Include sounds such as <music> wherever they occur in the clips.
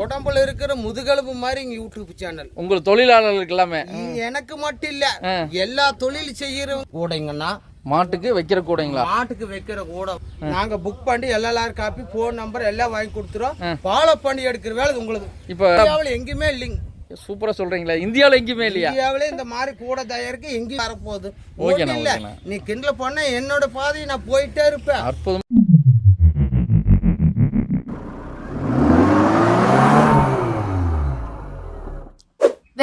உடம்புல இருக்கிற முதுகெலும்பு மாதிரி இங்க யூடியூப் சேனல் உங்கள் தொழிலாளர்களுக்கு எல்லாமே எனக்கு மட்டும் இல்ல எல்லா தொழில் செய்யறவங்க கூடைங்கன்னா மாட்டுக்கு வைக்கிற கூடைங்களா? மாட்டுக்கு வைக்கிற கூட. நாங்க புக் பண்ணி எல்லாரும் காப்பி போன் நம்பர் எல்லாம் வாங்கி கொடுத்துறோம். ஃபாலோ பண்ணி எடுக்கிற வேலை உங்களுக்கு. இப்போ எங்கேயுமே இல்லைங்க. சூப்பராக சொல்கிறீங்களா இந்தியாவில் எங்கேயுமே இல்லையா? இந்தியாவிலே இந்த மாதிரி கூட தயாரிக்க எங்கேயும் வரப்போகுது. இல்ல. ஓகேண்ணா. நீ கிண்டல் பண்ண என்னோட பாதையை நான் போயிட்டே இருப்பேன். அற்புதம்.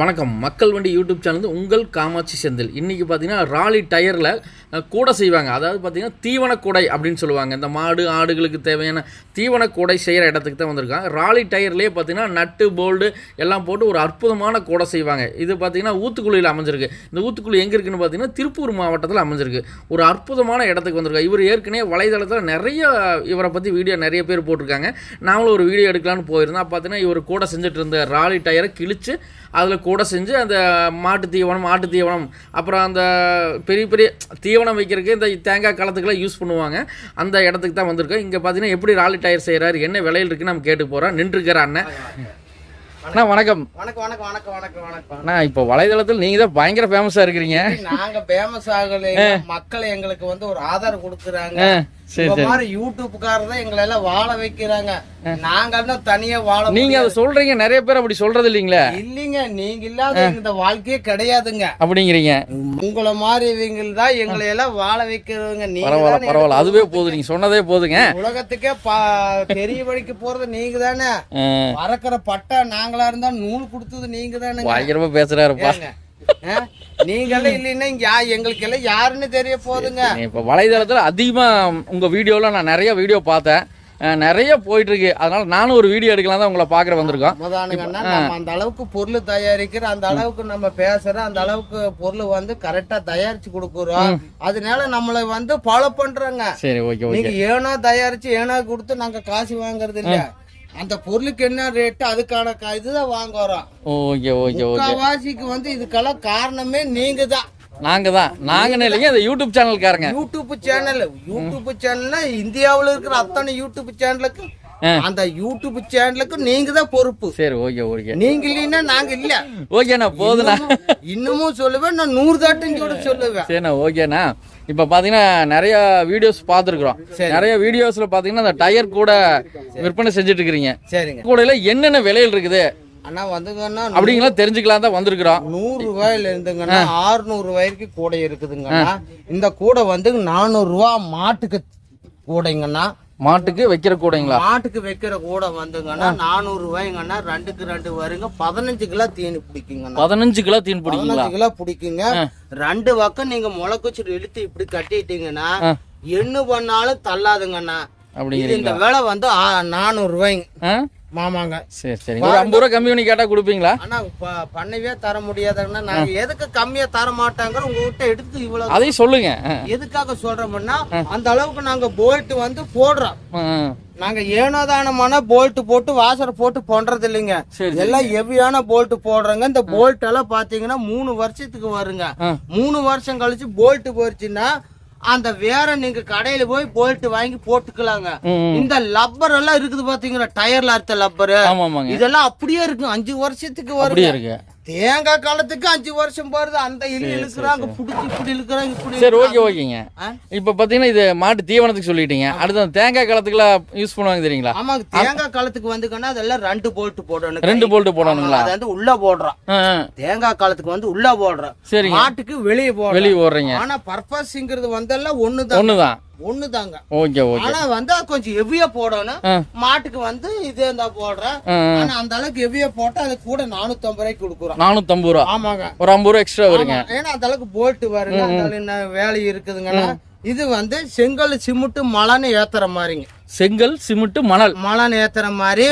வணக்கம். மக்கள் வண்டி யூடியூப் சேனல் உங்கள் காமாட்சி செந்தில். இன்றைக்கி பார்த்தீங்கன்னா ராலி டயரில் கூடை செய்வாங்க. அதாவது பார்த்தீங்கன்னா தீவன கூடை அப்படின்னு சொல்லுவாங்க. இந்த மாடு ஆடுகளுக்கு தேவையான தீவன கூடை செய்கிற இடத்துக்கு தான் வந்திருக்காங்க. ராலி டயர்லேயே பார்த்தீங்கன்னா நட்டு போல்டு எல்லாம் போட்டு ஒரு அற்புதமான கூடை செய்வாங்க. இது பார்த்தீங்கன்னா ஊத்துக்குழியில் அமைஞ்சிருக்கு. இந்த ஊத்துக்குழி எங்கே இருக்குன்னு பார்த்தீங்கன்னா திருப்பூர் மாவட்டத்தில் அமைஞ்சிருக்கு. ஒரு அற்புதமான இடத்துக்கு வந்திருக்காங்க. இவர் ஏற்கனவே வலைதளத்தில் நிறைய இவரை பற்றி வீடியோ நிறைய பேர் போட்டிருக்காங்க. நாமளும் ஒரு வீடியோ எடுக்கலான்னு போயிருந்தோம். பார்த்தீங்கன்னா இவர் கூட செஞ்சுட்டு இருந்த ராலி டயரை கிழிச்சு அதில் கூட செஞ்சு அந்த மாட்டு தீவனம் ஆட்டு தீவனம் அப்புறம் அந்த பெரிய பெரிய தீவனம் வைக்கிறதுக்கு இந்த தேங்காய் களத்துக்கெல்லாம் யூஸ் பண்ணுவாங்க. அந்த இடத்துக்கு தான் வந்திருக்கோம். இங்கே பார்த்தீங்கன்னா எப்படி ராலி டயர் செய்கிறாரு என்ன விலையில் இருக்குன்னு நம்ம கேட்டு போகிறோம் நின்றுருக்கிற அண்ணன். அண்ணா வணக்கம். வணக்கம் வணக்கம் வணக்கம் வணக்கம் வணக்கம். அண்ணா இப்போ வலைதளத்தில் நீங்கள் தான் பயங்கர ஃபேமஸாக இருக்கிறீங்க. நாங்க ஃபேமஸ் ஆகல மக்கள் எங்களுக்கு வந்து ஒரு ஆதரவு கொடுக்குறாங்க. இந்த மாதிரி தான் எங்களை எல்லாம் வாழ வைக்கிறாங்க. நாங்க இன்னும் தனியா வாழ நீங்கள் அதை சொல்கிறீங்க நிறைய பேர் அப்படி சொல்கிறது இல்லைங்களே? இல்லைங்க நீங்க இல்லாத இந்த வாழ்க்கையே கிடையாதுங்க. அப்படிங்கிறீங்க. உங்களை மாதிரி இவங்க தான் எங்களை எல்லாம் வாழ வைக்கிறவங்க. நீங்க பரவாயில்ல தானே பரவாயில்ல. அதுவே போதும். நீங்கள் சொன்னதே போதுங்க. உலகத்துக்கே பெரிய வழிக்கு போறது நீங்க தானே பறக்கிற பட்டா நாங்களா இருந்தா நூல் கொடுத்தது நீங்க தானே பயங்கரமா பேசுறாருப்பா. நீங்களும் இல்லைன்னா இங்க எங்களுக்கு எல்லாம் யாருன்னு தெரிய போதுங்க. இப்போ வலைதளத்தில் அதிகமாக உங்கள் வீடியோவில் நான் நிறைய வீடியோ பார்த்தேன். நிறைய போயிட்டு இருக்கு அதனால நானும் ஒரு வீடியோ எடுக்கலாம் தான் உங்களை பார்க்குற வந்திருக்கோம். நம்ம அந்த அளவுக்கு பொருள் தயாரிக்கிற அந்த அளவுக்கு நம்ம பேசுற அந்த அளவுக்கு பொருள் வந்து கரெக்டா தயாரிச்சு கொடுக்குறோம். அதனால நம்மளை வந்து ஃபாலோ பண்றாங்க. சரி ஓகே ஏனோ தயாரிச்சு ஏனோ கொடுத்து நாங்க காசு வாங்குறது இல்ல. அந்த பொருளுக்கு என்ன ரேட்டு அதுக்கான இதுதான் வாங்குறோம் ஓகே ஓகே ஓகே. முக்காவாசிக்கு வந்து இதுக்கெல்லாம் காரணமே நீங்க தான் நாங்கள் தான் நாங்கள் இல்லைங்க இந்த யூடியூப் சேனல்காரங்க யூடியூப் சேனல் யூடியூப் சேனல்னா இந்தியாவுல இருக்கிற அத்தனை யூடியூப் சேனலுக்கு அந்த யூடியூப் சேனலுக்கு நீங்க தான் பொறுப்பு. சரி ஓகே ஓகே. நீங்க இல்லைன்னா நாங்க இல்ல. ஓகேண்ணா போதுண்ணா. இன்னமும் சொல்லுவேன் நான் நூறு தாட்டும் கூட சொல்லுவேன். சரிண்ணா ஓகேண்ணா. இப்போ பார்த்தீங்கன்னா நிறைய வீடியோஸ் பார்த்துருக்குறோம். நிறைய வீடியோஸில் பார்த்தீங்கன்னா அந்த டயர் கூட விற்பனை செஞ்சுட்டு இருக்கிறீங்க சரிங்க. கூடையில் என்னென்ன விலையில் இருக்குது? அண்ணா வந்துங்கன்னா அப்படிங்களா தெரிஞ்சுக்கலாம் தான் வந்திருக்கிறோம். நூறு ரூபாயில இருந்துங்கன்னா ஆறுநூறு ரூபாய்க்கு கூடை இருக்குதுங்கண்ணா. இந்த கூடை வந்து நானூறு ரூபா மாட்டுக்கு கூடைங்கண்ணா. மாட்டுக்கு வைக்கிற கூடைங்களா? மாட்டுக்கு வைக்கிற கூடை வந்துங்கன்னா நானூறு ரூபாய்ங்கண்ணா ரெண்டுக்கு ரெண்டு வருங்க. பதினஞ்சு கிலோ தீனி பிடிக்குங்கண்ணா. பதினஞ்சு கிலோ தீன் பிடிக்குங்களா? கிலோ பிடிக்குங்க. ரெண்டு பக்கம் நீங்க முளைக்குச்சிட்டு இழுத்து இப்படி கட்டிட்டீங்கன்னா என்ன பண்ணாலும் தள்ளாதுங்கண்ணா. இது இந்த விலை வந்து நானூறு ரூபாய்ங்க மாமாங்க. சரி சரி. ஒரு ஐம்பது ரூபா கம்மி பண்ணி கேட்டால் கொடுப்பீங்களா? ஆனா ப- பண்ணவே தர முடியாதுங்கன்னா நாங்க எதுக்கு கம்மியா தர மாட்டாங்கிற உங்ககிட்ட எடுத்து இவ்வளவு அதையும் சொல்லுங்க. எதுக்காக சொல்றோம்னா அந்த அளவுக்கு நாங்க போல்ட் வந்து போடுறோம். ஆ, நாங்க ஏனோதானமான போல்ட் போட்டு வாசரை போட்டு பண்றது இல்லைங்க. எல்லாம் ஹெவியான போல்ட் போடுறோங்க. இந்த போல்ட் எல்லாம் பாத்தீங்கன்னா மூணு வருஷத்துக்கு வருங்க. மூணு வருஷம் கழிச்சு போல்ட் போயிடுச்சுன்னா அந்த வேற நீங்க கடையில போய் போல்ட் வாங்கி போட்டுக்கலாங்க. இந்த லப்பர் எல்லாம் இருக்குது பாத்தீங்களா? டயர்ல அறுத்த லப்பர். இதெல்லாம் அப்படியே இருக்கு அஞ்சு வருஷத்துக்கு இருக்கு. தேங்காய் காலத்துக்கு அஞ்சு வருஷம் போறது அந்த இழு இழுக்கிறாங்க புடிச்சு இப்படி இழுக்கிறாங்க இப்படி சரி ஓகே ஓகேங்க? இப்போ பார்த்தீங்கன்னா இது மாட்டு தீவனத்துக்கு சொல்லிட்டீங்க. அடுத்து தேங்காய் காலத்துக்குலாம் யூஸ் பண்ணுவாங்க தெரியுங்களா? ஆமாங்க தேங்காய் காலத்துக்கு வந்துக்கன்னா அதெல்லாம் ரெண்டு போல்ட் போடணும். ரெண்டு போல்ட்டு போடணுங்களா? அது வந்து உள்ள போடுறோம். தேங்காய் காலத்துக்கு வந்து உள்ள போடுறோம். சரிங்க. மாட்டுக்கு வெளியே போடுறோம். வெளியே ஓடுறீங்க ஆனா பர்பஸ்ங்கிறது வந்தெல்லாம் ஒண்ணுதான். ஒன்று ஓகே ஓகே. ஆனா வந்து அது கொஞ்சம் ஹெவியா போடணும். மாட்டுக்கு வந்து இதே இருந்தா போடுறேன். ஆனா அந்த அளவுக்கு ஹெவியா போட்டா அது கூட நானூத்தி ஐம்பது ரூபாய்க்கு கொடுக்குறோம். ரூபா? ஆமாங்க. ஒரு ஐம்பது ரூபா எக்ஸ்ட்ரா வருங்க. ஏன்னா அந்த அளவுக்கு போல்ட் வருங்க. அந்த என்ன வேலை இருக்குதுங்கன்னா இது வந்து செங்கல் சிமெண்ட் மலைன்னு ஏத்துற மாதிரிங்க. செங்கல் சிமெண்ட் மணல். மலைன்னு ஏத்துற மாதிரி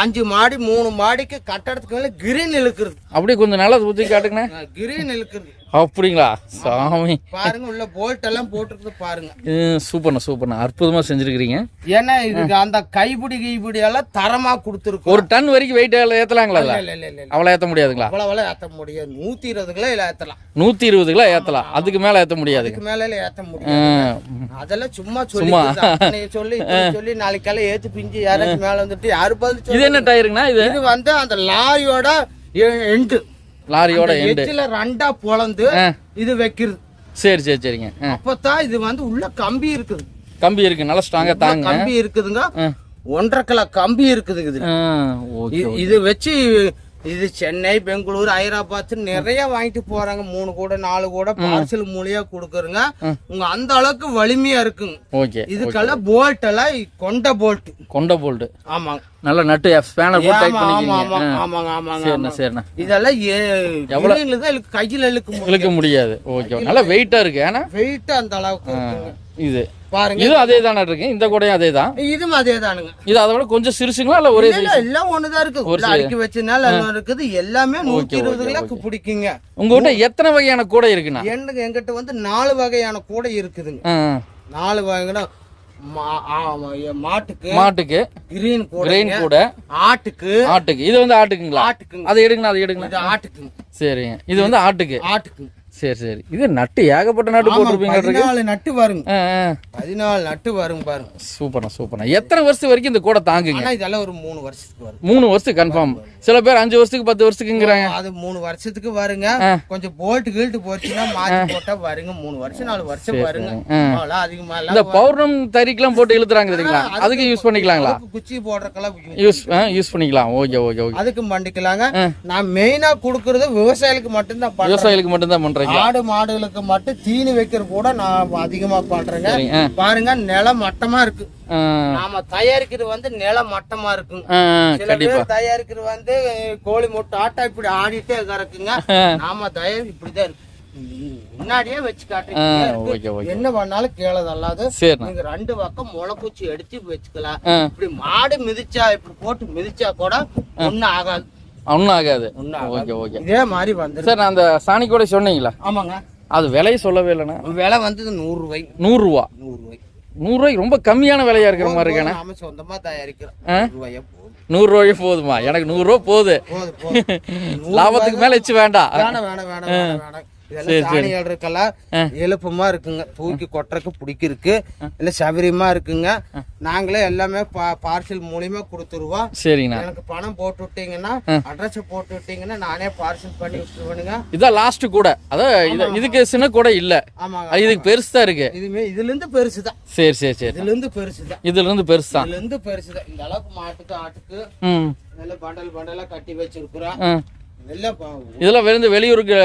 அஞ்சு மாடி மூணு மாடிக்கு கட்டடத்துக்கு மேல கிரீன் இழுக்குறது. அப்படியே கொஞ்சம் நல்லா ஊற்றி காட்டுங்கண்ணே. கிரீன் இழுக்குறது. அப்படிங்களா? சாமி. பாருங்க உள்ள போல்ட் எல்லாம் போட்டுருக்குது பாருங்க. சூப்பர்ண்ணா சூப்பர்ண்ணா. அற்புதமாக செஞ்சுருக்கிறீங்க. ஏன்னா இதுக்கு அந்த கைப்பிடி கைப்பிடி எல்லாம் தரமா கொடுத்துருக்கோம். ஒரு டன் வரைக்கும் வெயிட் ஏற்றலாங்களா இல்ல இல்ல இல்ல இல்ல. அவ்வளோ ஏற்ற முடியாதுங்களா? அவ்வளவு ஏத்த முடியாது. நூத்தி இருபது கிலோ இல்ல ஏத்தலாம். நூற்றி இருபது கிலோ ஏற்றலாம் அதுக்கு மேலே ஏற்ற முடியாதுங்க அதுக்கு மேல எல்லாம் ஏத்த முடியாது. அதெல்லாம் சும்மா சொல்லி அத்தனை சொல்லி சொல்லி நாளைக்கெல்லாம் ஏத்து பிஞ்சு யாராச்சும் மேல வந்துட்டு யாரு பதில் இது? என்ன டயருங்கண்ணா இது? வந்து அந்த லாரியோட எண்டு லாரியோட எண்டு எச்சில ரெண்டா பொளந்து ஆ. இது வைக்கிறது. சரி சரி சரிங்க. அப்பதான் இது வந்து உள்ள கம்பி இருக்குது. கம்பி இருக்கு நல்லா ஸ்ட்ராங்காக உள்ள தாங்க கம்பி இருக்குதுங்க. ஒன்றரை கிலோ கம்பி இருக்குது இது வச்சு இது சென்னை பெங்களூர் ஹைதராபாத் நிறைய வாங்கிட்டு போறாங்க. மூணு கூட நாலு கூட பார்சல் மூலியா கொடுக்குறங்க. உங்க அந்த அளவுக்கு வலிமையா இருக்குங்க. ஓகே இதுக்கெல்லாம் போல்ட் எல்லாம் கொண்ட போல்ட் கொண்ட போல்டு ஆமாங்க நல்ல நட்டு ஸ்பேனர் போட்டு டைட் பண்ணிக்கிங்க ஆமா ஆமாங்க ஆமாங்க சரிண்ணா. சரிண்ணா. இதெல்லாம் எவ்வளவு தான் இழுக்கு கையில இழுக்க இழுக்க முடியாது. ஓகே நல்லா வெயிட்டா இருக்கு ஏன்னா? வெயிட் அந்த அளவுக்கு. இது. பாருங்க. இதுவும் அதே தானே இருக்கு? இந்த கூடையும் அதே தான். இதுவும் அதே தானுங்க. இது அதை விட கொஞ்சம் சிறுசுங்களா இல்ல ஒரே எல்லாம் ஒண்ணுதான் இருக்கு. உள்ள அடுக்கி வச்சனால இருக்குது. எல்லாமே நூத்தி இருபது கிலோக்கு பிடிக்குங்க உங்ககிட்ட எத்தனை வகையான கூடை இருக்குண்ணா? எனக்கு எங்கிட்ட வந்து நாலு வகையான கூடை இருக்குதுங்க. நாலு வகையான மாட்டுக்கு மாட்டுக்கு கிரீன் கூடை கிரெயின் கூடை ஆட்டுக்கு ஆட்டுக்கு. இது வந்து ஆட்டுக்குங்களா? ஆட்டுக்குங்க. அதை எடுங்கண்ணா அதை எடுங்கண்ணா. இது ஆட்டுக்குங்க. சரிங்க. இது வந்து ஆட்டுக்கு. ஆட்டுக்குங்க. சரி சரி. இது நட்டு ஏகப்பட்ட நட்டு போட்டிருப்பீங்க பதினாலு நட்டு வருங்க. பதினாலு நட்டு வருங்க பாருங்க. சூப்பர்ண்ணா சூப்பர்ண்ணா. எத்தனை வருஷம் வரைக்கும் இந்த கூடை தாங்குங்க? இதெல்லாம் ஒரு மூணு வருஷத்துக்கு வரும் மூணு வருஷத்துக்கு கன்ஃபார்ம் சில பேர் அஞ்சு வருஷத்துக்கு பத்து வருஷத்துக்குங்கிறாங்க. அது மூணு வருஷத்துக்கு வருங்க. கொஞ்சம் போல்ட் கீழ்ட்டு போச்சுன்னா மாத்தி போட்டா வருங்க. மூணு வருஷம் நாலு வருஷம் வருங்க. அதிகமா இந்த எல்லாம் பௌர்ணம் தறிக்கெல்லாம் போட்டு இழுத்துறாங்க தெரியுங்களா அதுக்கு யூஸ் பண்ணிக்கலாங்களா? அதுக்கு குச்சி போடுறக்கெல்லாம் யூஸ் யூஸ் பண்ணிக்கலாம். Okay okay okay. அதுக்கும் பண்ணிக்கலாங்க. நான் மெயினா கொடுக்கறது விவசாயிகளுக்கு மட்டும்தான் விவசாயிகளுக்கு மட்டும்தான் பண்றீங்க ஆடு மாடுகளுக்கு மட்டும் தீனி வைக்கிற கூட நான் அதிகமா பண்றேங்க பாருங்க நிலம் மட்டமா இருக்கு. நாம தயாரிக்கிறது வந்து நிலம் மட்டமா இருக்குங்க ஆ, சில பேர் தயாரிக்கிறது வந்து கோழி முட்டை ஆட்டா இப்படி ஆடிட்டே கறக்குங்க. நாம தயார் இப்படிதான் இருக்கு. முன்னாடியே வச்சு காட்டுறீங்க. என்ன பண்ணாலும் அல்லாது சரிண்ணா. நீங்க ரெண்டு பக்கம் முளைக்குச்சி எடுத்து வச்சுக்கலாம். இப்படி மாடு மிதிச்சா இப்படி போட்டு மிதிச்சா கூட ஒண்ணும் ஆகாது. ஒன்றும் ஆகாது. Okay okay. இதே மாதிரி வந்துரும் சார் நான் அந்த சாணி கூட சொன்னீங்களா? ஆமாங்க. அது விலையை சொல்லவே இல்லைண்ணா. விலை வந்தது நூறு ரூபாய் நூறுரூவா? நூறு ரூபாய் நூறுரூவாய்க்கு ரொம்ப கம்மியான விலையா இருக்கிற மாதிரி இருக்காண்ணா நாம சொந்தமா தயாரிக்கிறோம். நூறுரூவாயே போதுமா. எனக்கு நூறுரூவா போகுது <laughs> லாபத்துக்கு மேலே வச்சு வேண்டாம். வேணாம் வேணாம் வேணாம். இதெல்லாம் சாணி எழுறதுக்கெல்லாம் எழுப்பமா இருக்குங்க. தூக்கி கொட்டுறக்கு பிடிக்கிறதுக்கு இல்ல சௌகரியமா இருக்குங்க. நாங்களே எல்லாமே பார்சல் மூலியமா கொடுத்துருவோம். சரிங்கண்ணா. எனக்கு பணம் போட்டு விட்டீங்கன்னா அட்ரஸ் போட்டு விட்டீங்கன்னா நானே பார்சல் பண்ணி விட்டுருவேனுங்க. இதான் லாஸ்ட் கூட. அதான் இது இதுக்கு சின்ன கூட இல்லை. இதுக்கு பெருசு தான் இருக்கு. இதுமே இதுல இருந்து பெருசுதான். சரி சரி சரி. இதுல இருந்து பெருசுதான். இதுல இருந்து பெருசு தான் இதுல இருந்து பெருசுதான். இந்த அளவுக்கு மாட்டுக்கு ஆட்டுக்கு நல்ல பண்டல் பண்டலா கட்டி வச்சிருக்கிறோம். இதெல்லாம் வெளிந்து வெளியூருக்கு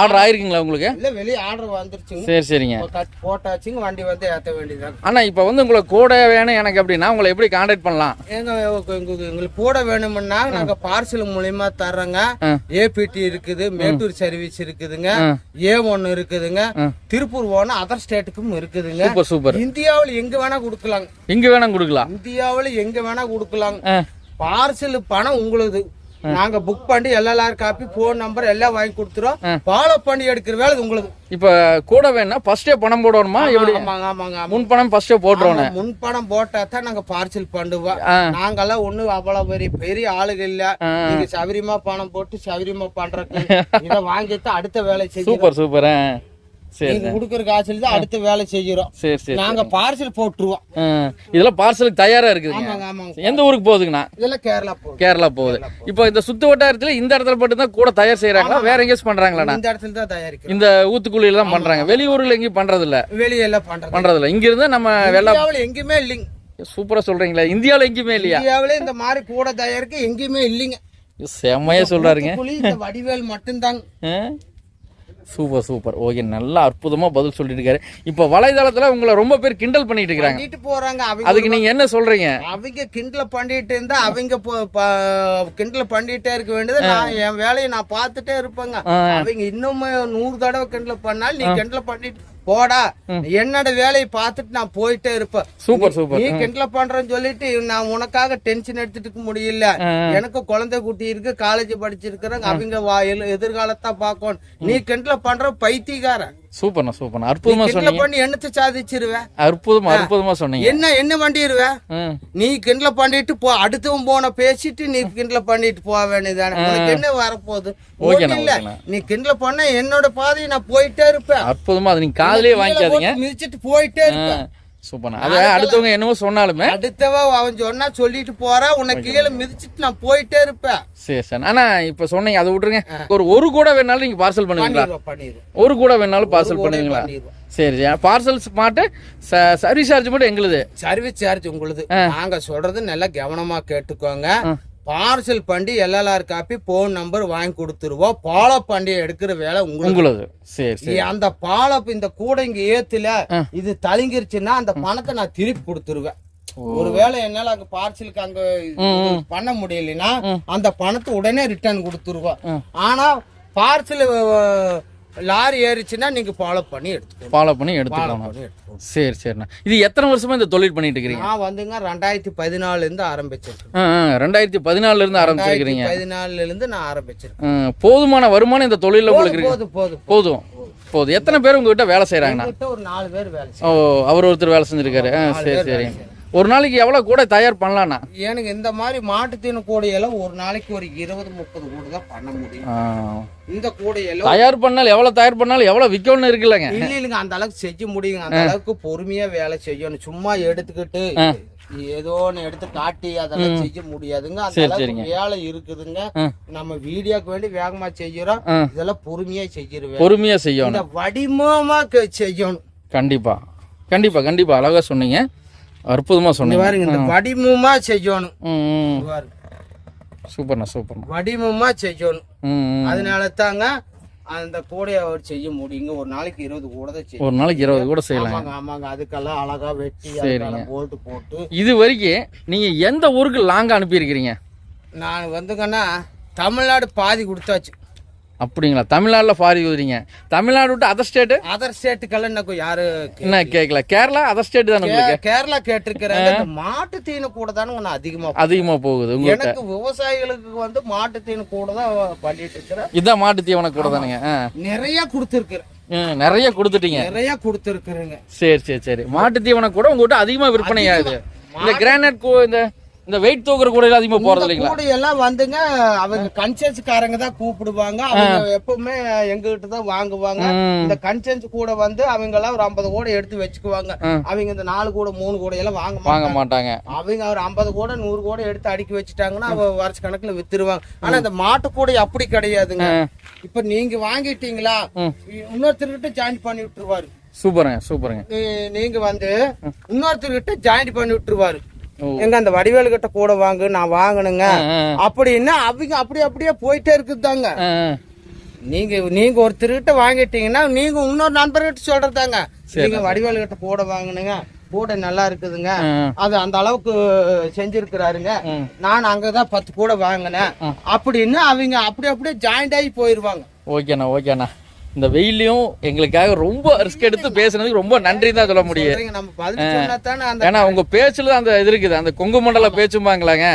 ஆர்டர் ஆயிருக்குங்களா உங்களுக்கு? எல்லாம் வெளியே ஆர்டர் வந்துருச்சுங்க சரி சரிங்க. போட்டாச்சுங்க வண்டி வந்து ஏத்த வேண்டியதுதான் அண்ணா இப்போ வந்து உங்களுக்கு கூட வேணும் எனக்கு அப்படின்னா உங்களை எப்படி காண்டாக்ட் பண்ணலாம்? எங்க எங்க- எங்களுக்கு கூட வேணும்னா நாங்க பார்சல் மூலியமா தர்றோங்க. ஏபிடி இருக்குது மேட்டூர் சர்வீஸ் இருக்குதுங்க. ஏ ஒன்னு இருக்குதுங்க. திருப்பூர் போனா அதர் ஸ்டேட்டுக்கும் இருக்குதுங்க. Super super. இந்தியாவில் எங்க வேணா கொடுக்கலாங்க இங்க வேணாம் கொடுக்கலாம். இந்தியாவில் எங்க வேணா கொடுக்கலாங்க ஆ. பார்சல் பணம் உங்களுது. நாங்க புக் பண்ணி எல்எல்ஆர் காப்பி போன் நம்பர் எல்லாம் வாங்கி கொடுத்துறோம். ஃபாலோ பண்ணி எடுக்கிற வேலை உங்களுக்கு. இப்போ கூட வேணும்னா ஃபர்ஸ்டே பணம் போடணுமா? எப்படி? ஆமாங்க ஆமாங்க. முன் பணம் ஃபர்ஸ்டே போட்டுருவோண்ணே ஆமா, முன்பணம் போட்டா தான் நாங்க பார்சல் பண்ணுவோம். ஆ. நாங்கெல்லாம் ஒண்ணு அவ்வளவு பெரிய பெரிய ஆளுங்க இல்ல. நீங்க சௌரியமா பணம் போட்டு சௌரியமா பண்றதுக்கு இத வாங்கிட்டு அடுத்த வேலை செய்யும் சூப்பர் சூப்பர். நீங்க கொடுக்குற காசுல தான் அடுத்த வேலை செய்கிறோம். சரி சரி நாங்க பார்சல் போட்டுருவோம். இதெல்லாம் பார்சலுக்கு தயாரா ஆமாங்க எந்த ஊருக்கு போகுதுங்கண்ணா? இதெல்லாம் கேரளா போகுது. கேரளா போகுது. இப்போ இந்த சுத்து வட்டாரத்துல இந்த இடத்துல மட்டும் தான் கூட தயார் செய்யறாங்களா? வேற எங்கேயும் பண்றாங்களாண்ணா? இந்த இடத்துல தான் தயாரிக்கிறோம். இந்த ஊத்துக்குழியில தான் பண்றாங்க. வெளியூர்ல எங்கேயும் பண்றது இல்ல வெளியெல்லாம் பண்றது பண்றது இல்ல இங்க இருந்து நம்ம வெள்ளா இந்தியாவில் எங்கேயுமே இல்லைங்க. சூப்பரா சொல்றீங்களா. இந்தியாவுல எங்கேயுமே இல்லையா? இந்தியாவிலே இந்த மாதிரி கூட தயாரிக்க எங்கேயுமே இல்லைங்க. செம்மையா சொல்றாருங்க. வடிவேல் மட்டும்தாங்க? Super super. ஓகே நல்லா அற்புதமா பதில் சொல்லிட்டு இருக்காரு இப்போ வலைதளத்துல உங்களை ரொம்ப பேர் கிண்டல் பண்ணிட்டு இருக்காங்க. போறாங்க. அதுக்கு நீங்க என்ன சொல்றீங்க? அவங்க கிண்டல பண்ணிட்டு இருந்தா அவங்க கிண்டல பண்ணிட்டே இருக்க வேண்டியது. நான் என் வேலையை நான் பார்த்துட்டே இருப்பேங்க. அவங்க இன்னும் நூறு தடவை கிண்டல பண்ணாலும் நீ கிண்டல பண்ணிட்டு போடா. என்னோட வேலையை பார்த்துட்டு நான் போயிட்டே இருப்பேன். Super super. நீ கிண்டல பண்றேன்னு சொல்லிட்டு நான் உனக்காக டென்ஷன் எடுத்துட்டு முடியல. எனக்கு குழந்தை குட்டி இருக்கு காலேஜ் படிச்சிருக்கிறேன். அவங்க வா- எல்- எதிர்காலத்தை பார்க்கணும். நீ கிண்டல பண்ற பைத்தியக்காரன். சூப்பர்ண்ணா சூப்பர்ண்ணா. அற்புதமா கிண்டல சொன்னீங்க. பண்ணி என்னத்தை சாதிச்சிருவ அற்புதமா அற்புதமா சொன்னீங்க. என்ன என்ன பண்ணிடுவ ம் நீ கிண்டல பண்ணிட்டு போ அடுத்தவன் போன பேசிட்டு நீ கிண்டல பண்ணிட்டு போக வேண்டியதானே உனக்கு என்ன வரப்போகுது? ஓகேண்ணா, ஒண்ணும் இல்ல. ஓகேண்ணா. நீ கிண்டல பண்ண என்னோட பாதையை நான் போயிட்டே இருப்பேன். அற்புதமா அது நீங்க காதுலயே வாங்கிக்காதீங்க. போட்டு மிதிச்சிட்டு போயிட்டே இருப்பேன். சூப்பர்ண்ணா. அது அடுத்தவங்க என்னமோ சொன்னாலுமே. அடுத்தவ அவன் சொன்னா சொல்லிட்டு போறா. உன்னை கீழே மிதிச்சிட்டு நான் போயிட்டே இருப்பேன். சரி சார். ஆனா இப்ப சொன்னீங்க அதை விட்டுருங்க. ஒரு ஒரு கூட வேணாலும் நீங்க பார்சல் பண்ணுவீங்களா? ஒரு கூட வேணாலும் பார்சல் பண்ணுவீங்களா. சரி சரி. பார்சல்ஸ் மாட்டு சர்வீஸ் சார்ஜ் மட்டும் எங்களுது. சர்வீஸ் சார்ஜ் உங்களுது. நாங்க சொல்றது நல்லா கவனமா கேட்டுக்கோங்க. பார்சல் பண்ணி எல்எல்ஆர் காப்பி போன் நம்பர் வாங்கி கொடுத்துருவோம் பால பண்டி எடுக்கிற வேலை உங்களுக்கு. சரி சரி. அந்த பாலை இந்த கூட இங்க ஏத்துல இது தழுங்கிருச்சுன்னா அந்த பணத்தை நான் திருப்பி கொடுத்துருவேன். ஒருவேளை என்னால அங்க பார்சலுக்கு அங்க பண்ண முடியலன்னா அந்த பணத்தை உடனே ரிட்டர்ன் கொடுத்துருவோம் ஆனா பார்சல் லாரி ஏறிச்சுன்னா நீங்க ஃபாலோ பண்ணி எடுத்துக்கணும் ஃபாலோ பண்ணி எடுத்துக்கணும் சரி சரிண்ணா. இது எத்தனை வருஷமா இந்த தொழில் பண்ணிட்டு இருக்கிறீங்க? நான் வந்துங்க ரெண்டாயிரத்தி பதினாலுல இருந்து ஆரம்பிச்சிருக்கேன். ரெண்டாயிரத்தி பதினாலுல இருந்து ஆரம்பிச்சிருக்கிறீங்க. பதினாலுல இருந்து நான் ஆரம்பிச்சிருக்கேன். போதுமான வருமானம் இந்த தொழில உங்களுக்கு போதும் போதும் போதும் போதும் எத்தனை பேர் உங்ககிட்ட வேலை செய்யறாங்கண்ணா என்கிட்ட ஒரு நாலு பேர் வேலை ஓ அவர் ஒருத்தர் வேலை செஞ்சிருக்காரு. ஆ, சரி சரி. ஒரு நாளைக்கு எவ்வளவு கூட தயார் பண்ணலாம்ண்ணா? எனக்கு இந்த மாதிரி மாட்டுத்தீன கூடையெல்லாம் ஒரு நாளைக்கு ஒரு இருபது முப்பது கூட தான் பண்ண முடியும். இந்த கூடையெல்லாம் தயார் பண்ணாலும் எவ்வளவு தயார் பண்ணாலும் எவ்வளவு விற்கணும்னு இருக்குல்லங்க. இல்ல இல்லைங்க அந்த அளவுக்கு செய்ய முடியுங்க. அந்த அளவுக்கு பொறுமையா வேலை செய்யணும். சும்மா எடுத்துக்கிட்டு ஏதோ ஒண்ணு எடுத்து காட்டி அதெல்லாம் செய்ய முடியாதுங்க. அந்த அளவுக்கு வேலை இருக்குதுங்க. நம்ம வீடியோக்கு வேண்டி வேகமா செய்யறோம். இதெல்லாம் பொறுமையா செய்யறோம். பொறுமையா செய்யணும். க- செய்யணும். கண்டிப்பா. கண்டிப்பா கண்டிப்பா. அழகா சொன்னீங்க. அற்புதமா இந்த சொன்னீங்க. பாருங்க இந்த வடிவமா செய்யணும். சூப்பர்ண்ணா சூப்பர்ண்ணா. வடிவமா செய்யணும். அதனால தாங்க அந்த கூடையை அவர் செய்ய முடியுங்க. ஒரு நாளைக்கு இருபது கூட தான் செய்யும் ஒரு நாளைக்கு இருபது கூட செய்யலாம். ஆமாங்க ஆமாங்க. அதுக்கெல்லாம் அழகா வெட்டி அதுக்கெல்லாம் போல்ட்டு போட்டு. இது வரைக்கும் நீங்க எந்த ஊருக்கு லாங்கா அனுப்பியிருக்கிறீங்க? நான் வந்துங்கன்னா தமிழ்நாடு பாதி கொடுத்தாச்சு. அப்படிங்களா? தமிழ்நாட்டில் ஃபாரி ஊதுறீங்க தமிழ்நாடு விட்டு அதர் ஸ்டேட்டு அதர் ஸ்டேட்டுக்கெல்லாம் இன்னும் யாரு என்ன கேட்கல. கேரளா அதர் ஸ்டேட் தானே உங்களுக்கு? கேரளா கேட்டிருக்கிறாங்க இந்த மாட்டு தீனு கூட தானுங்க நான் அதிகமா அதிகமா போகுது உங்களுக்கு எனக்கு விவசாயிகளுக்கு வந்து மாட்டு தீனு கூட தான் பண்ணிட்டு இருக்கிறேன். இதான் மாட்டு தீவன கூட தானுங்க. நிறைய கொடுத்துருக்குறேன். நிறைய கொடுத்துட்டீங்க. நிறைய கொடுத்துருக்குறேங்க. சரி சரி சரி. மாட்டு தீவனம் கூட உங்ககிட்ட அதிகமா விற்பனை ஆகுது. இந்த கிரானைட் கூ இந்த இந்த வெயிட் தூக்குற கூட அதிகமா போறது இல்லைங்களா? கூட எல்லாம் வந்துங்க அவங்க கன்சென்ஸ்காரங்க தான் கூப்பிடுவாங்க. அவங்க எப்பவுமே எங்க கிட்ட தான் வாங்குவாங்க. இந்த கன்சென்ஸ் கூட வந்து அவங்க எல்லாம் ஒரு ஐம்பது கூட எடுத்து வச்சுக்குவாங்க. அவங்க இந்த நாலு கூட மூணு கூட எல்லாம் வாங்க வாங்க மாட்டாங்க. அவங்க ஒரு ஐம்பது கூட நூறு கூட எடுத்து அடுக்கி வச்சுட்டாங்கன்னா அவ வருஷ கணக்குல வித்துருவாங்க. ஆனா இந்த மாட்டு கூட அப்படி கிடையாதுங்க. இப்ப நீங்க வாங்கிட்டீங்களா இன்னொருத்தர்கிட்ட ஜாயின் பண்ணி விட்டுருவாரு. சூப்பருங்க சூப்பருங்க. நீங்க வந்து இன்னொருத்தர்கிட்ட ஜாயின் பண்ணி விட்டுருவாரு. எங்க அந்த வடிவேலு கிட்ட கூட வாங்கு நான் வாங்கணுங்க. அப்படின்னா அவங்க அப்படி அப்படியே போயிட்டே இருக்குதாங்க. நீங்க நீங்க ஒருத்தர்கிட்ட வாங்கிட்டீங்கன்னா நீங்க இன்னொரு நண்பர்கிட்ட சொல்றதாங்க நீங்க வடிவேலு கிட்ட கூட வாங்கணுங்க கூட நல்லா இருக்குதுங்க. அது அந்த அளவுக்கு செஞ்சிருக்கிறாருங்க. நான் அங்கதான் பத்து கூட வாங்கினேன். அப்படின்னு அவங்க அப்படி அப்படியே ஜாயிண்ட் ஆகி போயிருவாங்க. ஓகேண்ணா ஓகேண்ணா. இந்த வெயிலையும் எங்களுக்காக ரொம்ப ரிஸ்க் எடுத்து பேசுனதுக்கு ரொம்ப நன்றி தான் சொல்ல முடியும். ஏன்னா உங்க பேச்சுல அந்த இது இருக்குது. அந்த கொங்கு மண்டல பேச்சும்பாங்களாங்க.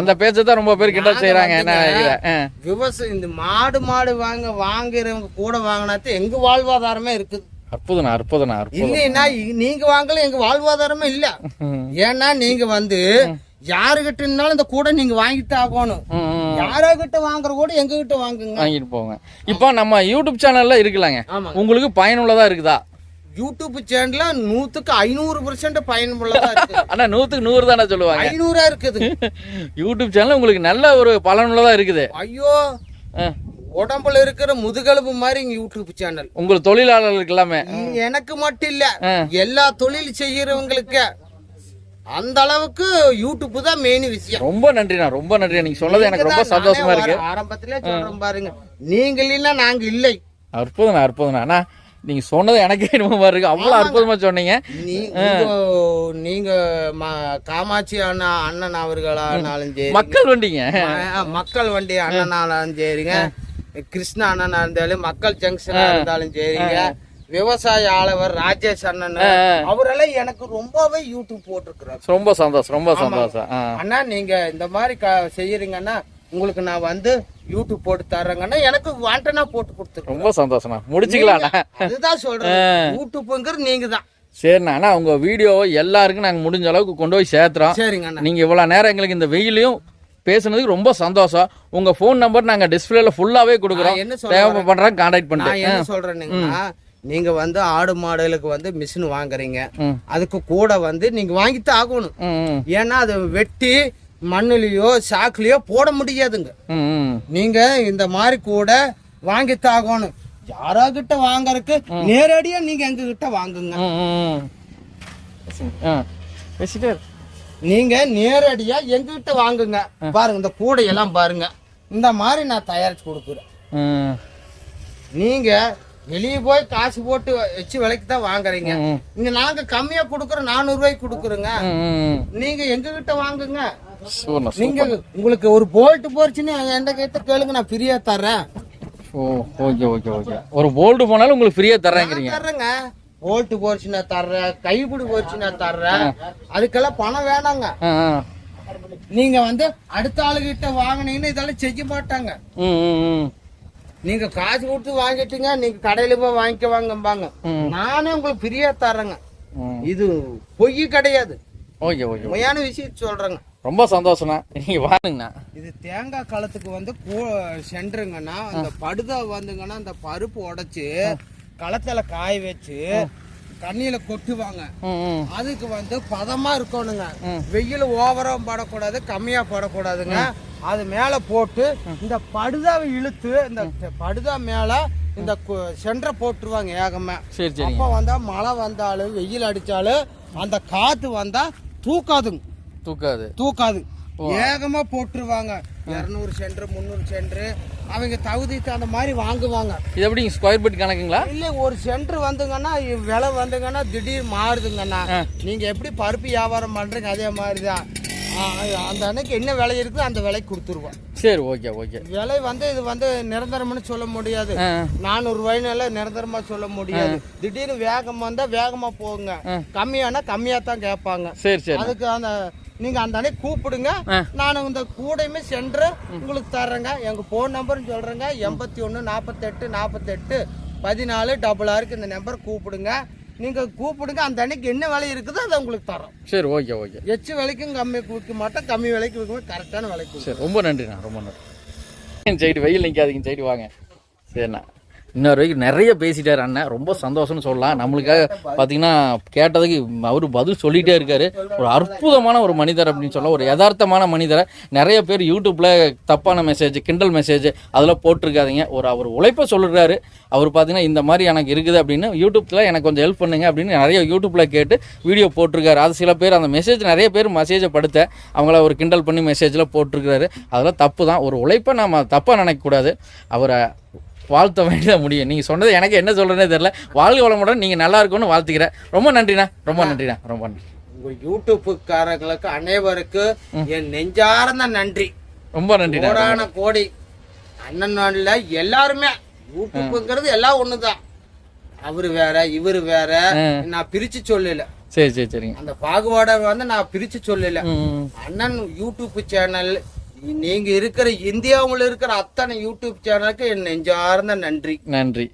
அந்த பேச்சை தான் ரொம்ப பேர் கிண்டல் செய்யறாங்க என்ன. விவசாயம் இந்த மாடு மாடு வாங்க வாங்குறவங்க கூட வாங்கினாத்தான் எங்க வாழ்வாதாரமே இருக்குது. அற்புதண்ணா அற்புதம். இல்லைன்னா நீங்க வாங்கல எங்க வாழ்வாதாரமே இல்ல. ஏன்னா நீங்க வந்து யாருகிட்ட இருந்தாலும் இந்த கூட நீங்க வாங்கிட்டு ஆகணும். ம். யாராகிட்ட வாங்குற கூட எங்க கிட்ட வாங்குங்க. வாங்கிட்டு போங்க. இப்போ நம்ம யூடியூப் சேனல்ல இருக்கலாங்க. உங்களுக்கு பயனுள்ளதா இருக்குதா? யூடியூப் சேனல்ல நூத்துக்கு ஐநூறு பெர்சென்ட் பயனுள்ளதா இருக்கு. <laughs> ஆனா நூத்துக்கு நூறு தானே சொல்லுவாங்க. ஐநூறா இருக்குது. <laughs> யூடியூப் சேனல் உங்களுக்கு நல்ல ஒரு பலனுள்ளதா இருக்குது. ஐயோ. உடம்புல இருக்கிற முதுகெலும்பு மாதிரி இங்க யூடியூப் சேனல் உங்கள் தொழிலாளர்களுக்கு எல்லாமே. எனக்கு மட்டும் இல்ல எல்லா தொழில் செய்யறவங்களுக்கு. அந்த அளவுக்கு யூடியூப் தான் மெயின் விஷயம். ரொம்ப நன்றிண்ணா ரொம்ப நன்றி. நீங்க சொன்னது எனக்கு ரொம்ப சந்தோஷமா இருக்கு. ஆரம்பத்திலே சொல்றேன் பாருங்க. நீங்க இல்லைன்னா நாங்க இல்லை. அற்புதம் அற்புதம் அண்ணா. நீங்க சொன்னது எனக்கே என்னமோ இருக்கு. அவ்வளவு அற்புதமா சொன்னீங்க. நீங்க காமாட்சி அண்ணா அண்ணன் அவர்களானாலும் சரி மக்கள் வண்டிங்க. மக்கள் வண்டி அண்ணனாலும் சரிங்க. கிருஷ்ணா அண்ணனா இருந்தாலும் மக்கள் ஜங்ஷனா இருந்தாலும் சரிங்க. விவசாய ஆளவர் ராஜேஷ் அண்ணன் அவரெல்லாம் எனக்கு ரொம்பவே யூடியூப் போட்டிருக்கிறார். ரொம்ப சந்தோஷம் ரொம்ப சந்தோஷம். அண்ணா நீங்க இந்த மாதிரி செய்யறீங்கன்னா உங்களுக்கு நான் வந்து யூடியூப் போட்டு தர்றேங்கன்னா எனக்கு வாண்டனா போட்டு கொடுத்துருக்கேன் ரொம்ப சந்தோஷம்ண்ணா. முடிச்சுக்கலாம்ண்ணா அதுதான் சொல்றேன் யூடியூப்ங்கிறது நீங்க தான் சரிண்ணா. அண்ணா உங்க வீடியோவை எல்லாருக்கும் நாங்கள் முடிஞ்ச அளவுக்கு கொண்டு போய் சேர்த்துறோம். சரிங்க அண்ணா நீங்க இவ்வளவு நேரம் எங்களுக்கு இந்த வெயிலையும் பேசுனதுக்கு ரொம்ப சந்தோஷம். உங்க ஃபோன் நம்பர் நாங்க டிஸ்பிளேல ஃபுல்லாவே கொடுக்குறோம். என்ன சொல்ல தேவைப்படுறாங்க கான்டாக்ட் பண்ணிட்டு. என்ன சொல்றேன்னா நீங்க வந்து ஆடு மாடுகளுக்கு வந்து மிஷின் வாங்குறீங்க. அதுக்கு கூட வந்து நீங்க வாங்கித்தான் ஆகணும். ஏன்னா அது வெட்டி மண்ணுலயோ சாக்குலயோ போட முடியாதுங்க. ம் ம். நீங்க இந்த மாதிரி கூட வாங்கித்தான் ஆகணும். யாரா கிட்ட வாங்குறதுக்கு நேரடியா நீங்க எங்க கிட்ட வாங்குங்க. நீங்க நேரடியா எங்க கிட்ட வாங்குங்க பாருங்க இந்த கூடையெல்லாம் பாருங்க. இந்த மாதிரி நான் தயாரிச்சு கொடுக்குறேன். நீங்க வெளியே போய் காசு போட்டு வச்சு விலைக்கு தான் வாங்குறீங்க. இங்க நாங்க கம்மியா கொடுக்குறோம் நானூறு ரூபாய்க்கு கொடுக்குறோங்க. நீங்க எங்க கிட்ட வாங்குங்க நீங்க. உங்களுக்கு ஒரு போல்ட் போச்சுன்னு எந்த கிட்ட கேளுங்க நான் ஃப்ரீயா தர்றேன். Oh okay okay okay. ஒரு போல்டு போனாலும் உங்களுக்கு ஃப்ரீயா தர்றேங்கிறீங்க. நான் தர்றேங்க. போல்ட் போச்சு நான் தர்றேன் கைப்பிடி போச்சு நான் தர்றேன் அதுக்கெல்லாம் பணம் வேணாங்க. நீங்க வந்து அடுத்த ஆளுகிட்ட வாங்குனீங்கன்னா இதெல்லாம் செய்ய மாட்டாங்க. நீங்க காசு கொடுத்து வாங்கிட்டீங்க நீங்க கடையில போய் வாங்கிக்க வாங்கம்பாங்க. நானே உங்களுக்கு ஃப்ரீயா தர்றேங்க. ம். இது பொய் கிடையாது. ஓகே ஓகே உண்மையான விஷயம் சொல்றேங்க. ரொம்ப சந்தோஷம்ண்ணா. நீங்க வாருங்கண்ணா. இது தேங்காய் களத்துக்கு வந்து கூ- சென்றுங்கன்னா அந்த படுதா வந்துங்கன்னா அந்த பருப்பு உடைச்சு களத்துல காய வச்சு தண்ணியில கொட்டுவாங்க. அதுக்கு வந்து பதமா இருக்கணுங்க. வெயில் ஓவரா படக்கூடாது கம்மியா படக்கூடாதுங்க. அது மேல போட்டு இந்த படுதாவை இழுத்து இந்த படுதா மேல இந்த சென்றை போட்டுருவாங்க ஏகமா. சரி சரிங்க. அப்ப வந்தா மழை வந்தாலும் வெயில் அடிச்சாலும் அந்த காத்து வந்தா தூக்காதுங்க. தூக்காது. தூக்காது. ஏகமா போட்டுருவாங்க. இருநூறு சென்டர் முந்நூறு சென்டர் அவங்க தகுதிக்கு அந்த மாதிரி வாங்குவாங்க. இது எப்படி ஸ்கொயர் ஃபீட் கணக்குங்களா? இல்ல ஒரு சென்டர் வந்துங்கன்னா விலை வந்துங்கன்னா திடீர் மாறுதுங்கண்ணா நீங்க எப்படி பருப்பு வியாபாரம் பண்றீங்க அதே மாதிரிதான். ஆ, அந்த அன்னைக்கு என்ன விலை இருக்குதோ அந்த விலைக்கு கொடுத்துருவோம். சரி ஓகே ஓகே. விலை வந்து இது வந்து நிரந்தரம்னு சொல்ல முடியாது. நானூறு ரூபாய்னால நிரந்தரமா சொல்ல முடியாது. திடீர்னு வேகம் வந்தா வேகமா போகுங்க கம்மியானா கம்மியா தான் கேட்பாங்க. சரி சரி. அதுக்கு அந்த நீங்க அந்த அன்னைக்கு கூப்பிடுங்க. நான் இந்த கூடையுமே சென்று உங்களுக்கு தர்றேங்க. எங்க போன் நம்பரும் சொல்றேங்க. எண்பத்தி ஒன்று நாற்பத்தெட்டு நாற்பத்தெட்டு பதினாலு டபுள் ஆறுக்கு இந்த நம்பர் கூப்பிடுங்க. நீங்க கூப்பிடுங்க அந்த அன்னைக்கு என்ன விலை இருக்குதோ அதை உங்களுக்கு தரோம். சரி ஓகே ஓகே. எச்சு விலைக்கும் கம்மி விற்க மாட்டோம் கம்மி விலைக்கு விற்க மாட்டோம் கரெக்டான விலைக்கு விற்கும். சரி ரொம்ப நன்றிண்ணா ரொம்ப நன்றி. சைடு வெயில் நிற்காதீங்க சைடு வாங்க. சரிண்ணா. இன்னொரு வரைக்கும் நிறைய பேசிட்டார் அண்ணன் ரொம்ப சந்தோஷம்னு சொல்லலாம். நம்மளுக்காக பார்த்தீங்கன்னா கேட்டதுக்கு அவர் பதில் சொல்லிகிட்டே இருக்கார். ஒரு அற்புதமான ஒரு மனிதர் அப்படின்னு சொல்லலாம். ஒரு யதார்த்தமான மனிதரை நிறைய பேர் யூடியூப்பில் தப்பான மெசேஜ் கிண்டல் மெசேஜ் அதெல்லாம் போட்டிருக்காதீங்க. ஒரு அவர் உழைப்பை சொல்லுறாரு அவர் பார்த்தீங்கன்னா இந்த மாதிரி எனக்கு இருக்குது அப்படின்னு யூடியூப்பில் எனக்கு கொஞ்சம் ஹெல்ப் பண்ணுங்க அப்படின்னு நிறைய யூடியூப்பில் கேட்டு வீடியோ போட்டிருக்காரு. அது சில பேர் அந்த மெசேஜ் நிறைய பேர் மெசேஜை படுத்த அவங்கள ஒரு கிண்டல் பண்ணி மெசேஜில் போட்டிருக்கிறாரு. அதெல்லாம் தப்பு தான். ஒரு உழைப்பை நம்ம தப்பாக நினைக்கக்கூடாது. அவரை வாழ்த்த வேண்டியதாக முடியும். நீங்கள் சொன்னது எனக்கு என்ன சொல்கிறேனே தெரில வாழ்க வளமுடன் நீங்கள் நல்லா இருக்கும்னு வாழ்த்துக்கிறேன். ரொம்ப நன்றிண்ணா. ரொம்ப நன்றிண்ணா. ரொம்ப நன்றி. உங்க யூடியூப்புக்காரங்களுக்கு அனைவருக்கு என் நெஞ்சார்ந்த நன்றி. ரொம்ப நன்றிண்ணா. கோடான கோடி. அண்ணன் நாடுல எல்லாருமே யூடியூப்புங்கிறது எல்லாம் ஒண்ணுதான். அவரு வேற இவரு வேற. நான் பிரிச்சு சொல்லல. சரி சரி சரிங்க. அந்த பாகுபாடை வந்து நான் பிரிச்சு சொல்லல. அண்ணன் யூடியூப் சேனல் நீங்க இருக்கிற இந்தியாவில் இருக்கிற அத்தனை யூடியூப் சேனலுக்கு என் நெஞ்சார்ந்த நன்றி. நன்றி.